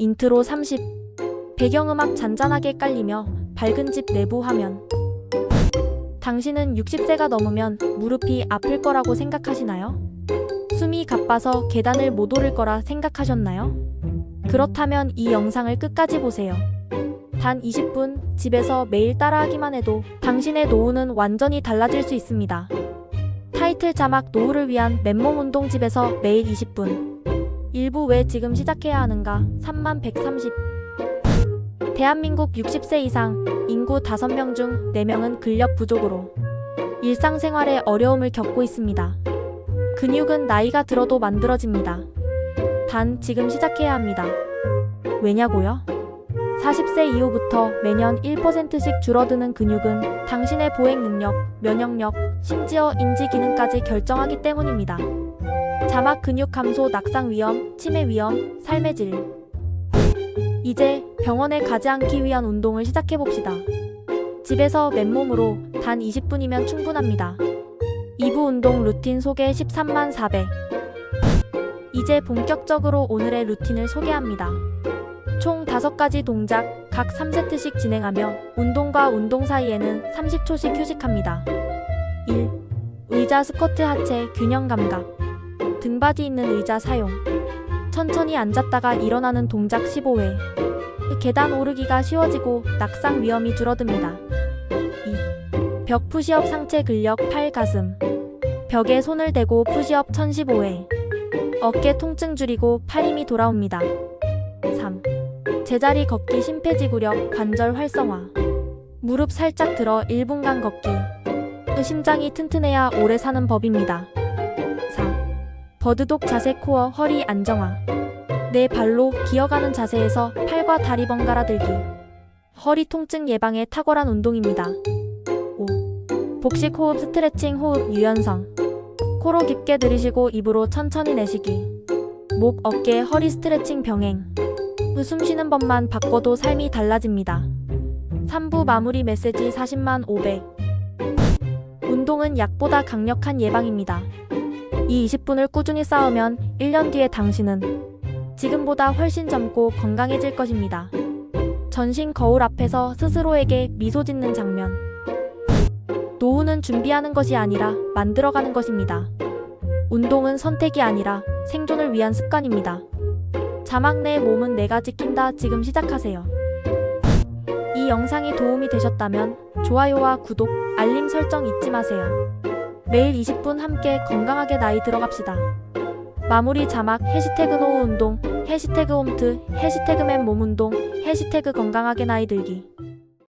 인트로 30 배경음악 잔잔하게 깔리며 밝은 집 내부 화면 당신은 60세가 넘으면 무릎이 아플 거라고 생각하시나요? 숨이 가빠서 계단을 못 오를 거라 생각하셨나요? 그렇다면 이 영상을 끝까지 보세요. 단 20분 집에서 매일 따라하기만 해도 당신의 노후는 완전히 달라질 수 있습니다. 타이틀 자막 노후를 위한 맨몸 운동 집에서 매일 20분. 일부 왜 지금 시작해야 하는가? 3만 130. 대한민국 60세 이상 인구 5명 중 4명은 근력 부족으로 일상생활에 어려움을 겪고 있습니다. 근육은 나이가 들어도 만들어집니다. 단 지금 시작해야 합니다. 왜냐고요? 40세 이후부터 매년 1%씩 줄어드는 근육은 당신의 보행 능력, 면역력, 심지어 인지 기능까지 결정하기 때문입니다. 자막 근육 감소 낙상 위험, 치매 위험, 삶의 질. 이제 병원에 가지 않기 위한 운동을 시작해 봅시다. 집에서 맨몸으로 단 20분이면 충분합니다. 2부 운동 루틴 소개 13만 400. 이제 본격적으로 오늘의 루틴을 소개합니다. 총 5가지 동작 각 3세트씩 진행하며 운동과 운동 사이에는 30초씩 휴식합니다. 1. 의자 스쿼트 하체 균형 감각. 등받이 있는 의자 사용. 천천히 앉았다가 일어나는 동작 15회. 계단 오르기가 쉬워지고 낙상 위험이 줄어듭니다. 2. 벽 푸시업 상체 근력 팔 가슴. 벽에 손을 대고 푸시업 1015회. 어깨 통증 줄이고 팔 힘이 돌아옵니다. 3. 제자리 걷기 심폐지구력 관절 활성화. 무릎 살짝 들어 1분간 걷기. 심장이 튼튼해야 오래 사는 법입니다. 4. 버드독 자세 코어 허리 안정화. 내 발로 기어가는 자세에서 팔과 다리 번갈아 들기. 허리 통증 예방에 탁월한 운동입니다. 5. 복식 호흡 스트레칭 호흡 유연성. 코로 깊게 들이쉬고 입으로 천천히 내쉬기. 목, 어깨, 허리 스트레칭 병행. 숨 쉬는 법만 바꿔도 삶이 달라집니다. 3부 마무리 메시지 40만 500. 운동은 약보다 강력한 예방입니다. 이 20분을 꾸준히 쌓으면 1년 뒤에 당신은 지금보다 훨씬 젊고 건강해질 것입니다. 전신 거울 앞에서 스스로에게 미소 짓는 장면. 노후는 준비하는 것이 아니라 만들어가는 것입니다. 운동은 선택이 아니라 생존을 위한 습관입니다. 자막 내 몸은 내가 지킨다 지금 시작하세요. 이 영상이 도움이 되셨다면 좋아요와 구독, 알림 설정 잊지 마세요. 매일 20분 함께 건강하게 나이 들어갑시다. 마무리 자막 해시태그 노후 운동, 해시태그 홈트, 해시태그 맨몸 운동, 해시태그 건강하게 나이 들기.